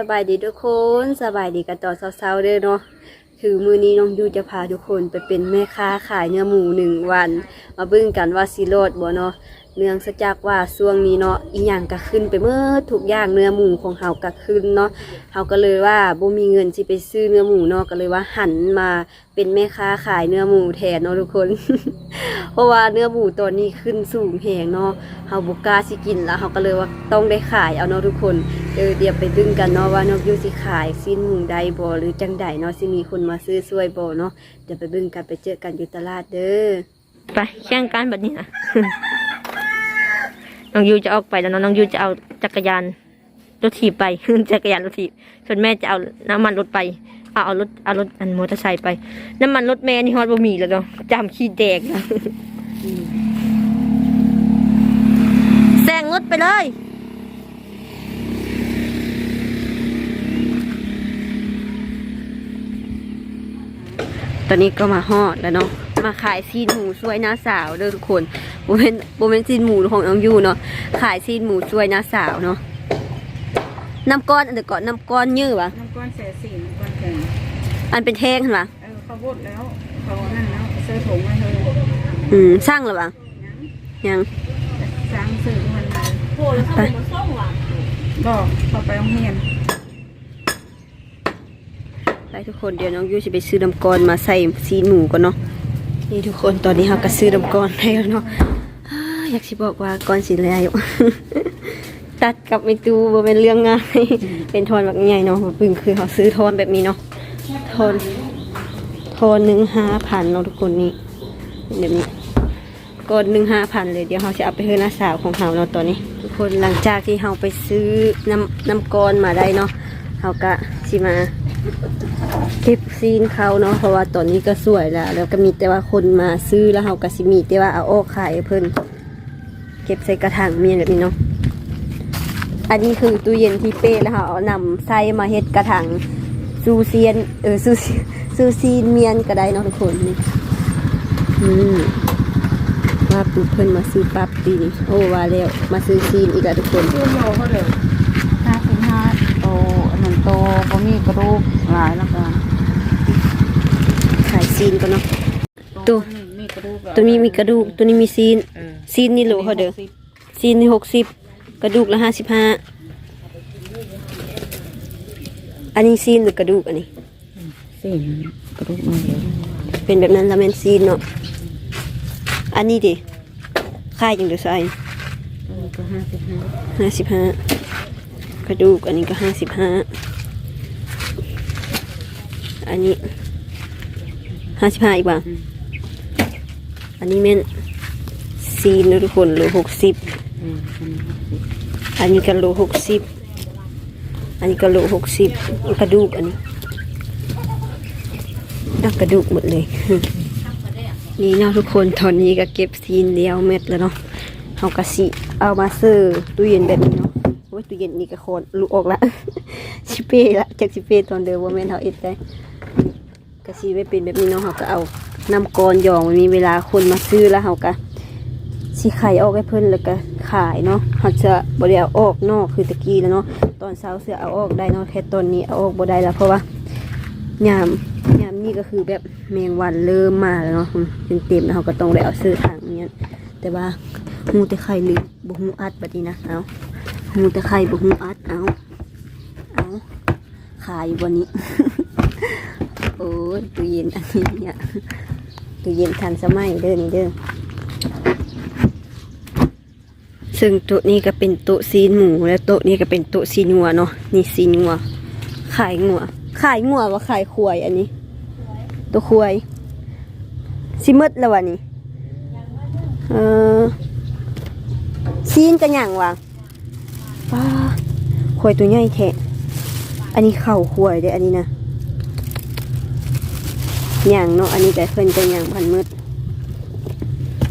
สบายดีทุกคนสบายดีกันต่อนเช้าๆเด้อเนาะคือมือนี้น้องยูจะพาทุกคนไปเป็นแม่ค้าขายเนื้อหมูหนึ่งวัน มาเบิ่งกันว่าสิโลดบ่เนาะเนื่องจากว่าช่วงนี้เนาะอีหยังก็ขึ้นไปเมื่อทุกอย่างเนื้อหมูของเฮาก็ขึ้นเนาะเฮาก็เลยว่าบ่มีเงินสิไปซื้อเนื้อหมูเนาะก็เลยว่าหันมาเป็นแม่ค้าขายเนื้อหมูแทนเนาะทุกคน เพราะว่าเนื้อหมูตัวนี้ขึ้นสูงแหงเนาะเฮาบ่กล้าสิกินแล้วเฮาก็เลยว่าต้องได้ขายเอาเนาะทุกคน เออเดี๋ยวไปดึงกันเนาะว่านกยูสิขายสิ้นหมูใดบ่หรือจังใดเนาะสิมีคนมาซื้อช่วยบ่เนาะเดี๋ยวไปดึงกันไปเจอกันอยู่ตลาดเด้อไปแข่งกันแบบนี้นะ น้องยูจะออกไปแล้วเนาะน้องยูจะเอาจักรยานรถถีบไป จักรยานรถถีบส่วนแม่จะเอาน้ำมันรถไป เอาเอารถเอารถอันมอเตอร์ไซค์ไป น้ำมันรถแม่นี่ฮอดบ่มีแล้วเนาะจำขี้แดกแล้วแซงรถไปเลย ตอนนี้ก็มาฮอดแล้วเนาะ มาขายซีนหมูช่วยน้าสาวเด้อทุกคนบ่เป็นบ่เป็นซีนหมูของน้องยูเนาะ ขายซีนหมูช่วยน้าสาวเนาะ น้ำก้อนอันเดี๋ยวก่อนน้ำก้อนยื้อวะน้ำก้อนเสียสีน้ำก้อนแข็งอันเป็นแท่งเห็นปะเออเขาบดแล้วเขานั่นแล้วเสื้อถุงมาเลยอืมสร้างหรือปะยังยังสร้างสื่อมันเลยโหแล้วเขามาส่งว่ะบอกเขาไปโรงเรียน ไปทุกคนเดี๋ยวน้องยูจะไปซื้อน้ำก้อนมาใส่ซีหมูก่อนเนาะนี่ทุกคนตอนนี้เราก็ซื้อน้ำก้อนให้แล้วเนาะอยากสิบอกว่าก้อนสีแล้วตัดกับไม่ตูบ่เป็นเรื่องง่ายเป็นทอนแบบใหญ่เนาะปึงคือเขาซื้อทอนแบบนี้เนาะทอนทอนหนึ่งห้าพันเนาะทุกคนนี่เป็นแบบนี้ก้อนหนึ่งห้าพันเลยเดี๋ยวเขาจะเอาไปให้น้าสาวของเขาเนาะตอนนี้ ทุกคนหลังจากที่เขาไปซื้อน้ำน้ำก้อนมาได้เนาะเขาก็สิมา เก็บซีนเขาเนาะเพราะว่าตอนนี้ก็สวยแล้ว แล้วก็มีแต่ว่าคนมาซื้อแล้วเขาก็สิมีแต่ว่าเอาออกขายเพิ่นเก็บใส่กระถางเมียนแบบนี้เนาะอันนี้คือตู้เย็นที่เป้แล้วเขาเอานำไส้มาเฮ็ดกระถางซูเซียนเออซูซูซีนเมียนก็ได้เนาะทุกคนนี่อืมว่าปุ๊บเพิ่นมาซื้อปั๊บตีนี่โอ้ว่าแล้วมาซื้อซีนอีกแล้วทุกคน อันนั้นโตก็มีกระดูกหลายแล้วกันขายซีนก็เนาะตัวนี้มีกระดูกตัวนี้มีกระดูกตัวนี้มีซีนเออซีนนี่โหลเขาเด้อซีนนี่หกสิบกระดูกละห้าสิบห้าอันนี้ซีนหรือกระดูกอันนี้สี่กระดูกมาเดียวเป็นแบบนั้นแล้วเป็นซีนเนาะอันนี้ดิค่ายจังเดือใส่เออก็ห้าสิบห้าห้าสิบห้า กระดูกอันนี้ก็ห้าสิบห้าอันนี้ห้าสิบห้าอีกบ้างอันนี้แม่นซีนทุกคนโลหกสิบอันนี้ก็โลหกสิบอันนี้ก็โลหกสิบกระดูกอันนี้อะกระดูกหมดเลยนี่เนาะทุกคนตอนนี้ก็เก็บซีนเดียวเม็ดแล้วเนาะเอากระสิเอามาเซอร์ตู้เย็นแบบนี้เนาะ อ้ยตู้เย็นนี่ก็โคนลุกออกละ ชิเป้ละจากชิเป้ตอนเดิมว่าแม่นเขาเอ็ดได้กระสีไว้เป็นแบบนี้เนาะเขาก็เอาน้ำกรยองมันมีเวลาคนมาซื้อแล้วเขาก็สิไข่ออกให้เพิ่นแล้วก็ขายเนาะเขาจะบ่ได้เอาออกนอกคือตะกี้แล้วเนาะตอนเช้าเสือเอาออกได้เนาะแค่ตอนนี้เอาออกบ่ได้แล้วเพราะว่ายามยามนี่ก็คือแบบแมงวันเริ่มมาแล้วเนาะเป็นเต็มๆแล้วเขาก็ต้องได้เอาซื้อทางเนี้ยแต่ว่าหูแต่ไข่หรือบ่หูอัดบัดนี้นะเอา หูต่ไข่บ่หูอัดเอาเอาขายอยู่บนนี้ โอ้ยตู้เย็นอันนี้เนี่ยตู้เย็นทันสมัยเด้อนี่เด้อซึ่งโต๊ะนี้ก็เป็นโต๊ะซีนหมูและโต๊ะนี้ก็เป็นโต๊ะซีนงัวเนาะนี่ซีนงัวขายงัวขายงัวว่าขายควายอันนี้ ตัวควายซิมดแล้ววะนี่เออซีนกันอย่างวะ ป้าควยตัวใหญ่แท้อันนี้เข่าควยเด้ออันนี้นะอย่างเนาะอันนี้แต่เพิ่นจะอย่างพันมืด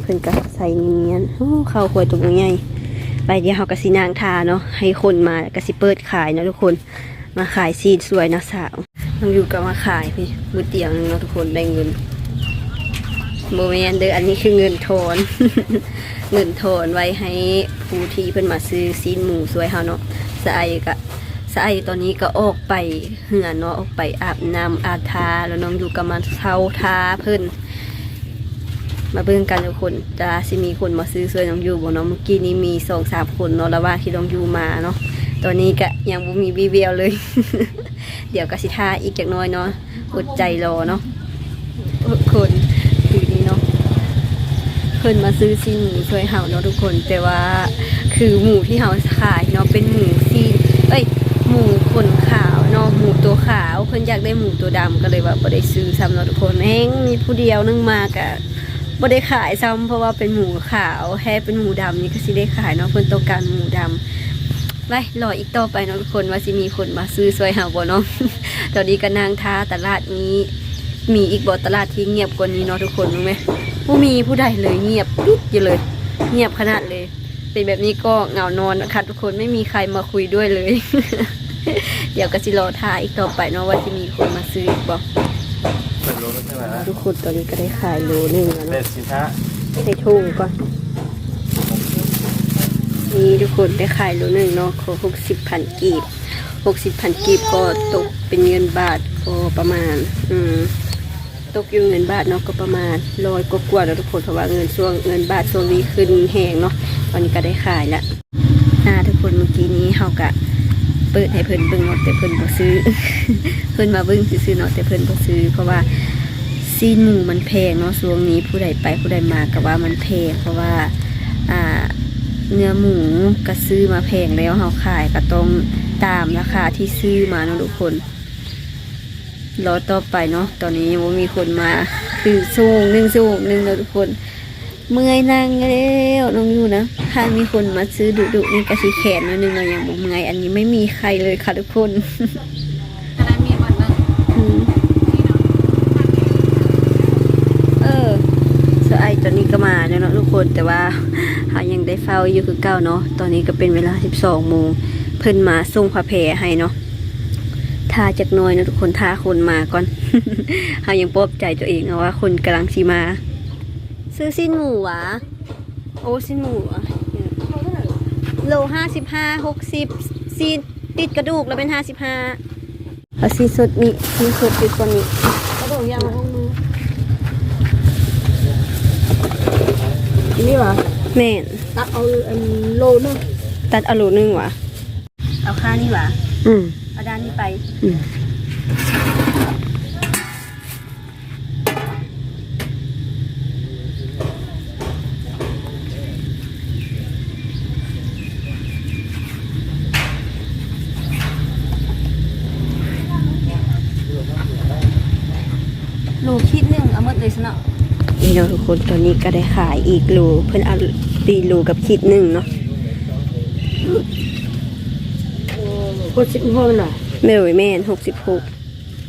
เพิ่นก็ใส่เนียนๆโอ้ข้าวขวยตัวใหญ่ไปเดี๋ยวเฮาก็สินางทาเนาะให้คนมาก็สิเปิดขายเนาะทุกคนมาขายซีนสวยนะสาวน้องอยู่ก็มาขายพี่มือเตียงนึงเนาะทุกคนได้เงินโมเมนเด้ออันนี้คือเงินโทน เงินโทนไว้ให้ผู้ที่เพิ่นมาซื้อซีนหมูสวยเฮาเนาะใส่ก็สายตอนนี้ก็ออกไปเหือเนาะออกไปอาบน้ำอาบทาแล้วน้องอยู่กับมันเท้าทาเพิ่นมาเบิ่งกันทุกคนจะสิมีคนมาซื้อเสื้อน้องยูบ่เนาะเมื่อกี้นี้มีสองสามคนเนาะระหว่างที่น้องยูมาเนาะตอนนี้ก็ยังบ่มีวีเวียวเลย เดี๋ยวก็สิทาอีกจักน้อยเนาะอดใจรอเนาะทุกคนคือนี้เนาะเพิ่นมาซื้อซีนหมูช่วยเฮาเนาะทุกคน แต่ว่าคือหมูที่เฮาขายเนาะเป็นหมูซีนเอ้ยหมูขนขาวเนาะหมูตัวขาวเพิ่นอยากได้หมูตัวดำก็เลยว่าบ่ได้ซื้อซ้ำเนาะทุกคนแฮงมีผู้เดียวนึงมากะบ่ได้ขายซ้ำเพราะว่าเป็นหมูขาวแค่เป็นหมูดำนี่ก็สิได้ขายเนาะเพิ่นต้องการหมูดำไปรออีกต่อไปเนาะทุกคนว่าสิมีคนมาซื้อซอยเฮาบ่เนาะตอนนี้ก็นางท้าตลาดนี้มีอีกบ่ตลาดที่เงียบกว่านี้เนาะทุกคนรู้ไหม บ่มีผู้ใดเลยเงียบปิดอยู่เลย เงียบขนาดเลย เป็นแบบนี้ก็เหงานอนนะคะทุกคนไม่มีใครมาคุยด้วยเลย เดี๋ยวก็สิรอท้าอีกต่อไปเนาะว่าสิมีคนมาซื้ออีกบ่เป็นโลละเท่าไหร่นะทุกคนตอนนี้ก็ได้ขายโลนึงแล้วเป็เนาะดสินค้าใส่ถุงก่อนนี่ทุกคนได้ขายโลนึงเนาะขอหกสิบพันกีบหกสิบพันกีบก็ตกเป็นเงินบาทก็ประมาณ อืม ตกอยู่เงินบาทเนาะก็ประมาณร้อยกว่าๆแล้วทุกคนเพราะว่าเงินช่วงเงินบาทช่วงนี้ขึ้นแหงเนาะตอนนี้ก็ได้ขายละอ่าทุกคนเมื่อกี้นี้เฮากะเปิดให้เพิ่นเบิ่งเนาะแต่เพิ่นบ่ซื้อ เพิ่นมาเบิ่งซื้อเนาะแต่เพิ่นบ่ซื้อ เพราะว่าซีนหมูมันแพงเนาะช่วงนี้ผู้ใดไปผู้ใดมาก็ว่ามันแพงเพราะว่าอ่าเนื้อหมูก็ซื้อมาแพงแล้วเฮาขายก็ต้องตามราคาที่ซื้อมาเนาะทุกคน รอต่อไปเนาะตอนนี้ยังบ่มีคนมา คือชั่วโมงหนึงชั่วโมงหนึงแล้วทุกคน เมื่อยนั่งแล้วน้องอยู่นะถ้ามีคนมาซื้อดุๆนี่ก็สิแขนหนิดนึงเรายังบ่เมื่อยอันนี้ไม่มีใครเลยค่ะทุกคนขณะมีวันนึงอืมเออสไอตอนนี้ก็มาแล้วเนาะทุกคนแต่ว่าหายังได้เฝ้าอยู่คือเก้าเนาะตอนนี้ก็เป็นเวลา 12โมงเพิ่นมาส่งผ้าแพรให้เนาะ ทาจากหน้อยเนาะทุกคนทาคนมาก่อนหายังปลอบใจตัวเองนะว่าคนกำลังสีมา ซื้อสิ้นหมูหวะโอ้สิ้นหมูหวะโลห้าสิบห้าหกสิบซีนติดกระดูกแล้วเป็นห้าสิบห้าเอาซีสดนี่ซีสดดีกว่านี้กระโดดยางมาห้องมือนี่วะแม่นตักเอาอันโลนึงตัดเอาโลนึงวะเอาค่านี่วะอืม เอาด้านนี้ไป อืมโลคิดหนึ่งเอาหมดเลยสนะนี่เนาะทุกคนตอนนี้ก็ได้ขายอีกโลเพิ่นเอาตีโลกับคิดหนึ่งเนาะ กดสิบห้องน่ะเหนื่อยแม่นหกสิบหก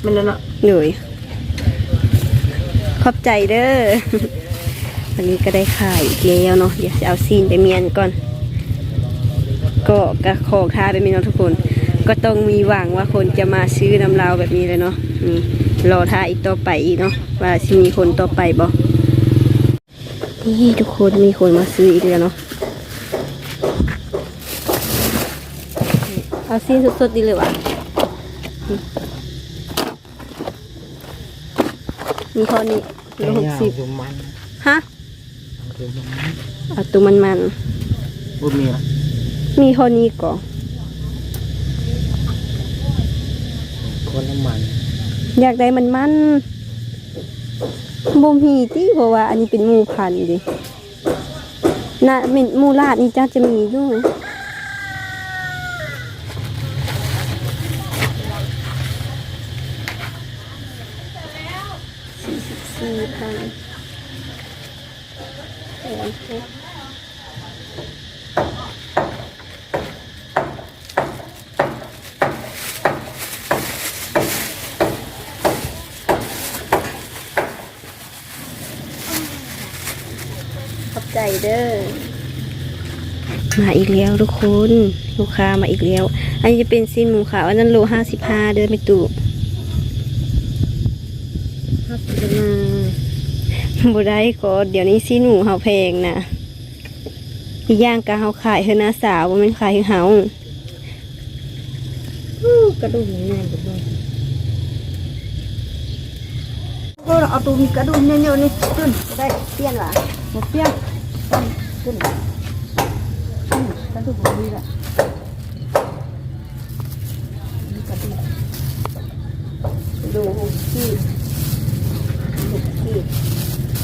มันนั่นน่ะเหนื่อยขอบใจเด้อ วันนี้ก็ได้ขายอีกแล้วเนาะ เดี๋ยวจะเอาซีนไปเมียนก่อน ก็กระของท้าไปมีเนาะทุกคน ก็ต้องมีหวังว่าคนจะมาซื้อน้ำลาวแบบนี้เลยเนาะนี่รอท่าอีกต่อไปอีกเนาะ ว่าสิมีคนต่อไปบ่นี่ทุกคนมีคนมาซื้ออีกแล้วเนาะ เอาซีนสดๆดีเลยวะมีเท่านี้โลหกสิบอยู่มันฮะอยู่มันเอาตัวมันมันบุญมีนะๆมีเท่านี้ก่อนคนละมัน อยากได้มันมันบ่มีที่เพราะว่า อันนี้เป็นหมูพันธุ์ดิน่ะเป็นหมูลาดนี่จ้าจะมีด้วยสี่สิบสี่พันแสนหกขอบใจเด้อ มา อีกแล้วทุกคนลูกค้ามาอีกแล้ว อันนี้จะเป็นซินหมูขาวอันนั้นโลห้าสิบห้าเด้อไม่ตู่ห้าสิบมาบ่ได้ก็เดี๋ยวนี้ซินหมูเฮาแพงนะอีย่างก็เฮาขายเฮอหน้าสาวบ่แม่นขายเฮากระดูกแน่นๆเลยก็เอาตัวมีกระดูกเนี่ยๆนี่ขึ้นได้เปลี่ยนหรอหมดเปี้ยวต้นขึ้นอืม กระดูกบ่มีละมีกระดูกดูที่ถูกที่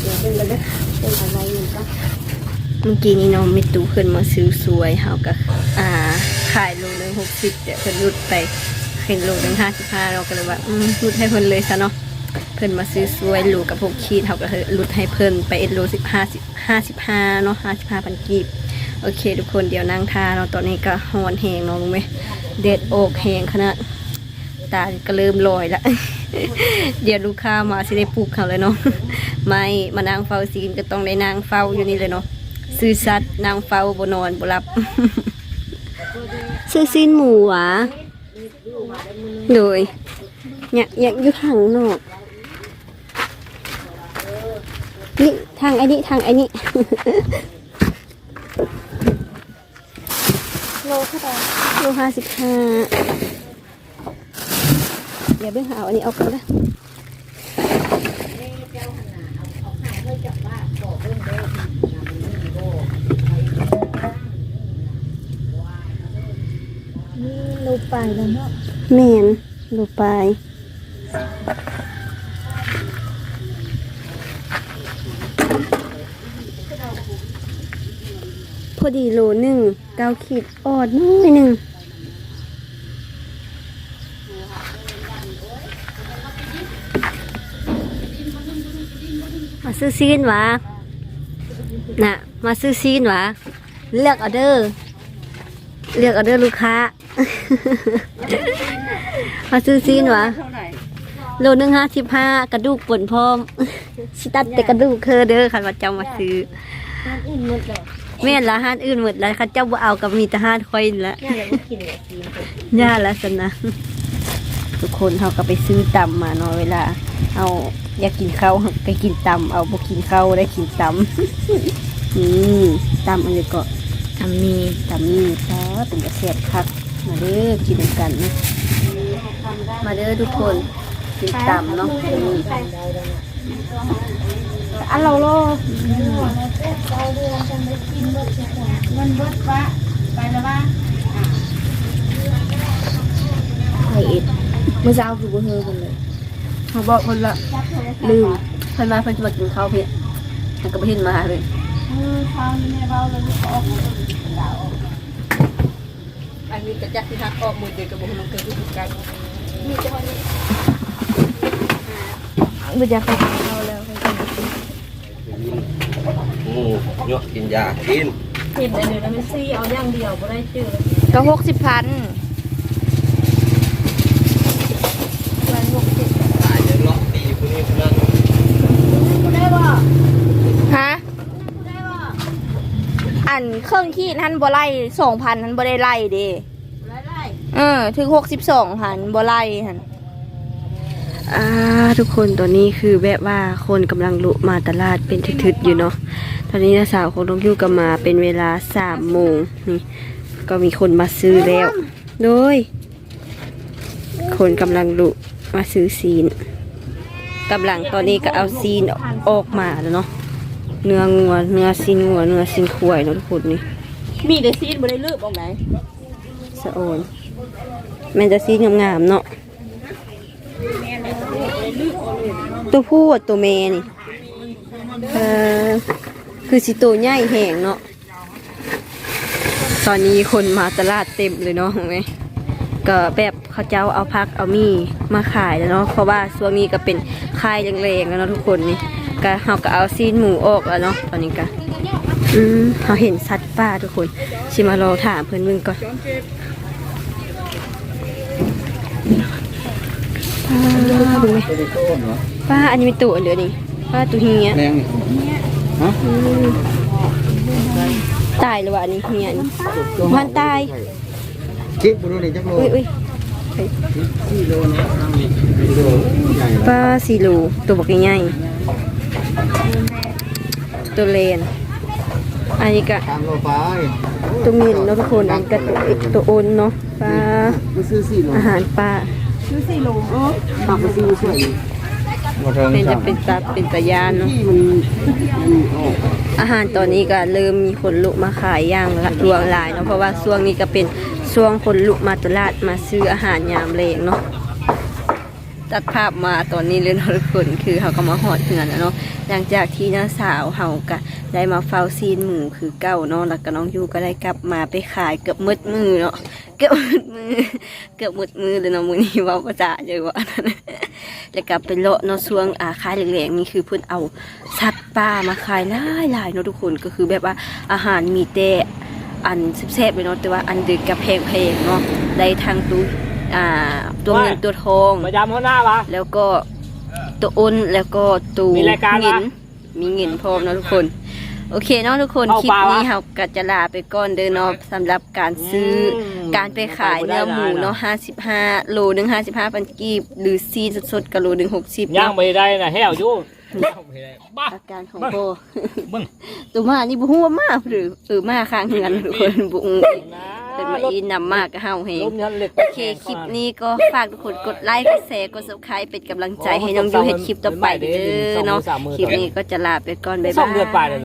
เดี๋ยวเป็นอะไรเป็นอะไรมันก็เมื่อกี้นี้น้องมิตูขึ้นมาซื้อสวยเฮาก็อ่าขายโลนึงหกสิบเดี๋ยวเพิ่นรุดไปขึ้นโลนึงห้าสิบห้าเราก็เลยว่าอืมรุดให้เพิ่นเลยซะเนาะเพิ่นมาซื้อสวยโลกับหกขีดเฮาก็เลยรุดให้เพิ่นไปเอ็ดโลสิบห้าสิบห้าสิบห้าเนาะห้าสิบห้าพันกีบ โอเค ทุกคนเดี๋ยวนั่งทาเราตอนนี้ก็ฮอนแหงเนาะรู้ไหมเด็ดอกแหงขนาดตาก็เริ่มลอยละเดี๋ยวลูกค้ามาสิได้ปลูกเขาเลยเนาะไม่มานั่งเฝ้าซีนก็ต้องได้นั่งเฝ้าอยู่นี่เลยเนาะซื้อสัตว์นั่งเฝ้าบนอนบหลับซื้อซีนหมูหวะโดยเนี่ยยากอยู่ทางนอกนี่ทางไอ้นี่ทางไอ้นี่ โลเท่าไหร่โลห้าสิบห้าเดี๋ยวเบิ่งหาอันนี้เอากันนะลูปายแล้วเนาะแมนลูปาย ดีโลหนึ่งเกาขีดออดน้อยหนึ่งมาซื้อซีนวะน่ะ มาซื้อซีนวะเลือกออเดอร์ เลือกออเดอร์ลูกค้า มาซื้อซีนวะโลหนึ่งห้าสิบห้ากระดูกป่นพร้อมสิตัดแต่กระดูกเคอเด้อคันว่าจ้ามาซื้อ แม่นละห้านอื่นหมดแล้วค่ะเจ้าบ่เอากับมีแต่ห้านคอยนี่ละย่าละสนะทุกคนเขาก็ไปซื้อตำมาเนาะเวลา เอาอยากกินข้าวก็กินตำเอาบ่กินข้าวได้กินตำ นี่ตำอันนี้ก็ทำมีตำนี่ซอสเป็นกระเสียบคักมาเด้อกินกันนะมาเด้อทุกคนกินตำเนาะนี่ อันเราโลมันเบิดวะไปแล้ววะไข่เอ็ดเมื่อเช้าคือบ่เฮอกันเลยเขาบอกคนละลืมเพิ่นมาเพิ่นจะมากินข้าวเพิ่นมันก็บ่เห็นมาเลยเออทางนี้เราเลยออกอันนี้ก็จักที่ทักออกมือเดียวกับบ่ฮู้มันเกิดขึ้นกันบุญยา ค่ะหมูเยอะกินยากินเห็นแต่เดี๋ยวมันซี่เอาอย่างเดียวบ่ได้จืดก็หกสิบพันตายจะเลาะตีคนนี้คนนั้นฮะอันเครื่องขีดท่านบ่ไล่สองพันท่านบ่ได้ไล่เด้เออถึงหกสิบสองหันบ่ไล่หัน อ่าทุกคนตอนนี้คือแบบว่าคนกำลังลุมาตลาดเป็นทึดๆอยู่เนาะตอนนี้น้าสาวของน้องยูก็มาเป็นเวลา3โมงนี่ก็มีคนมาซื้อแล้ว โดย คนกำลังลุมาซื้อซีนกำลังตอนนี้ก็เอาซีนออกมาแล้วเนาะเนื้องัวเนื้อซีนงัวเนื้อซีนควายเนาะทุกคนนี่ มีแต่ซีดบ่ได้ลืบออกไหนสะโอนแมันจะซีนงามๆเนาะ ตัวผู้กับตัวแม่นี่เออคือสิตัวใหญ่แหงเนาะตอนนี้คนมาตลาดเต็มเลยเนาะเห็นไหมก็แบบเขาเจ้าเอาพักเอามีมาขายแล้วเนาะเพราะว่าช่วงนี้ก็เป็นคายแรงๆแล้วเนาะทุกคนนี่ก็เขาก็เอาซีนหมูออกแล้วเนาะตอนนี้ก็อืมเขาเห็นสัตว์ป่าทุกคนชิมารอถามเพื่อนมึงก่อนป้าดูไหม ตัวนี้ต้นเหรอป้าอันนี้มีตัวเหลือนี่ป้าตัวเฮียแรงนี่ฮะอืมตายหรือว่าอันนี้เฮียนี่มันตายคิดบุรุษนี่จักโลอุ้ยอุ้ยสี่โลนะทำนี่สี่โลใหญ่ป้าสีโลตัวบักใหญ่ๆตัวเลนอันนี้ก็ตามโลไปตัวมินเนาะทุกคนอันนก็ตัวเอกตัวโอนเนาะปลามาซื้อสี่โลอาหารปลาปากมาซื้อสวย มาเทิงเป็นจะจ้ะเป็นตาเป็นตายานเนาะ ที่มันมันออกอาหารตอนนี้ก็เริ่มมีคนลุกมาขายอย่างละรวงหลายเนาะเพราะว่าช่วงนี้ก็เป็นช่วงคนลุกมาตลาดมาซื้ออาหารยามเลงเนาะตัดภาพมาตอนนี้เลยเนาะทุกคนคือเขาก็มาหอดเหือนแล้วเนาะ หลังจากที่น้าสาวเขาก็ได้มาเฝ้าซีนหมูคือเก้าเนาะแล้วก็น้องยูก็ได้กลับมาไปขายเกือบมืดมือเนาะเกือบมืดมือ เกือบมืดมือเลยเนาะมือนี้เว่าประจาเยอะว่าแล้วก็ไปเลาะเนาะช่วงอ่าขายแหลงๆนี่คือเพิ่นเอาสัตว์ป่ามาขายหลายหลายๆเนาะทุกคนก็คือแบบว่าอาหารมีแต่อันแซ่บๆเลยเนาะแต่ว่าอันดึกกับแพงๆเนาะได้ทั้งตัวอ่าตัวเงินตัวทองประจำหัวหน้าปะแล้วก็ ตัวอ้นแล้วก็ตัวมีรายการเงินปะมีเงินพร้อมเนาะทุกคน โอเคเนาะทุกคนเอาคลิปปลาวะนี้เราก็จะลาไปก่อนเด้อเนาะสำหรับการซื้ออมการไปขายเนื้อหมูเนาะ55โลหนึง55พันกีบหรือซีสดๆกับโลหนึง60ย่างเนาะไม่ได้นะแห้วอยู่ย่างไม่ได้ บ้าอาการของโบมึงตัวมานี่บ่ฮู้ว่ามาหรือเออมาข้างเฮือนทุกคนบ่ฮู้เป็นมาอีนำมากก็เฮาเฮลงมยันเหล็กโอเคคลิปนี้ก็ฝากทุกคนกดไลค์กดแชร์กด subscribe เป็นกำลังใจให้น้องยูเห็นคลิปต่อไปเด้อเนาะคลิปนี้ก็จะลาไปก่อนบ๊ายสองบาเดือนไปยเลย